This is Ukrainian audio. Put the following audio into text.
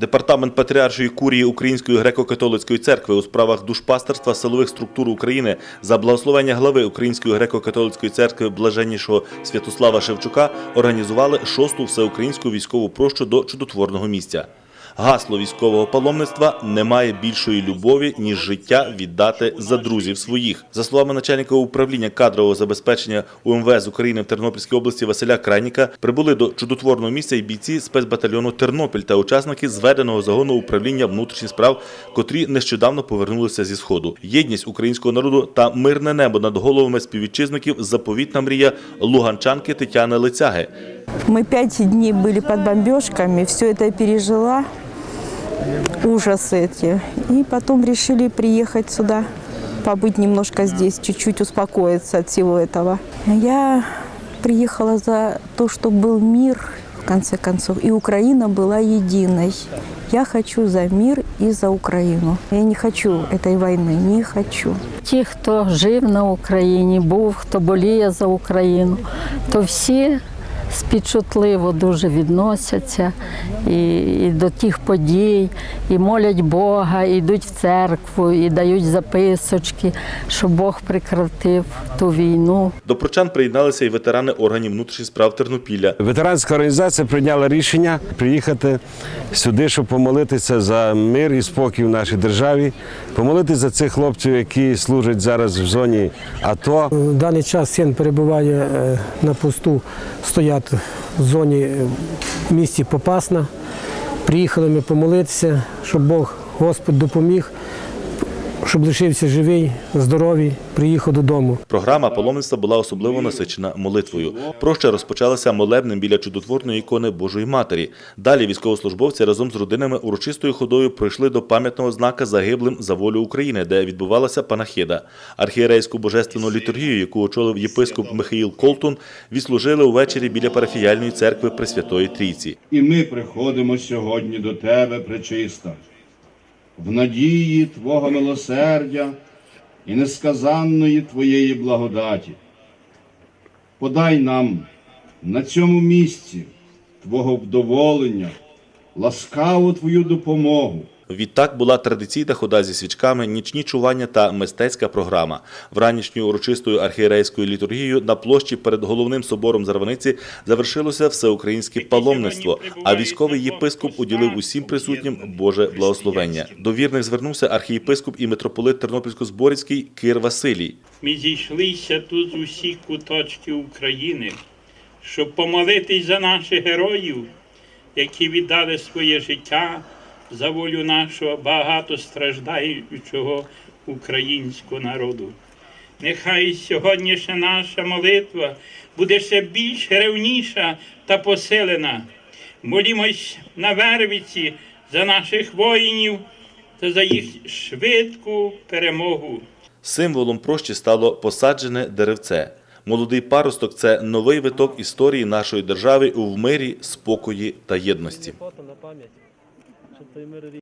Департамент Патріаршої курії Української греко-католицької церкви у справах душпастерства силових структур України за благословення глави Української греко-католицької церкви блаженнішого Святослава Шевчука організували шосту всеукраїнську військову прощу до чудотворного місця. Гасло військового паломництва немає більшої любові, ніж життя віддати за друзів своїх. За словами начальника управління кадрового забезпечення УМВС України в Тернопільській області Василя Крайніка, прибули до чудотворного місця і бійці спецбатальйону Тернопіль та учасники зведеного загону управління внутрішніх справ, котрі нещодавно повернулися зі сходу. Єдність українського народу та мирне небо над головами співвітчизників заповітна мрія луганчанки Тетяни Лицяги. Мы пять дней были под бомбежками, все это пережила, ужасы эти. И потом решили приехать сюда, побыть немножко здесь, чуть-чуть успокоиться от всего этого. Я приехала за то, чтобы был мир, в конце концов, и Украина была единой. Я хочу за мир и за Украину. Я не хочу этой войны, не хочу. Ті, хто жив на Україні, був, хто боліє за Україну, то всі Співчутливо дуже відносяться і, і до тих подій, і молять Бога, і йдуть в церкву, і дають записочки, щоб Бог прекратив ту війну. До прочан приєдналися і ветерани органів внутрішніх справ Тернопілля. Ветеранська організація прийняла рішення приїхати сюди, щоб помолитися за мир і спокій в нашій державі, помолитися за цих хлопців, які служать зараз в зоні АТО. В даний час син перебуває е, на посту, стоять в зоні е, в місті Попасна. Приїхали ми помолитися, щоб Бог Господь допоміг, щоб лишився живий, здоровий, приїхав додому. Програма паломництва була особливо насичена молитвою. Проща розпочалася молебнем біля чудотворної ікони Божої Матері. Далі військовослужбовці разом з родинами урочистою ходою пройшли до пам'ятного знака загиблим за волю України, де відбувалася панахида. Архієрейську божественну літургію, яку очолив єпископ Михаїл Колтун, відслужили увечері біля парафіяльної церкви Пресвятої Трійці. І ми приходимо сьогодні до Тебе, пречиста, в надії Твого милосердя і несказанної Твоєї благодаті. Подай нам на цьому місці Твого вдоволення, ласкаву Твою допомогу. Відтак була традиційна хода зі свічками, нічні чування та мистецька програма. Вранішньою урочистою архієрейською літургією на площі перед головним собором Зарваниці завершилося всеукраїнське паломництво, а військовий єпископ уділив усім присутнім Боже благословення. До вірних звернувся архієпископ і митрополит Тернопільсько-Зборівський Кир Василій. Ми зійшлися тут з усіх куточків України, щоб помолитись за наших героїв, які віддали своє життя за волю нашого багатостраждаючого українського народу. Нехай сьогоднішня наша молитва буде ще більш ревніша та посилена. Молімось на Вервиці за наших воїнів та за їх швидку перемогу. Символом прощі стало посаджене деревце. Молодий паросток це новий виток історії нашої держави у мирі, спокої та єдності. a primeira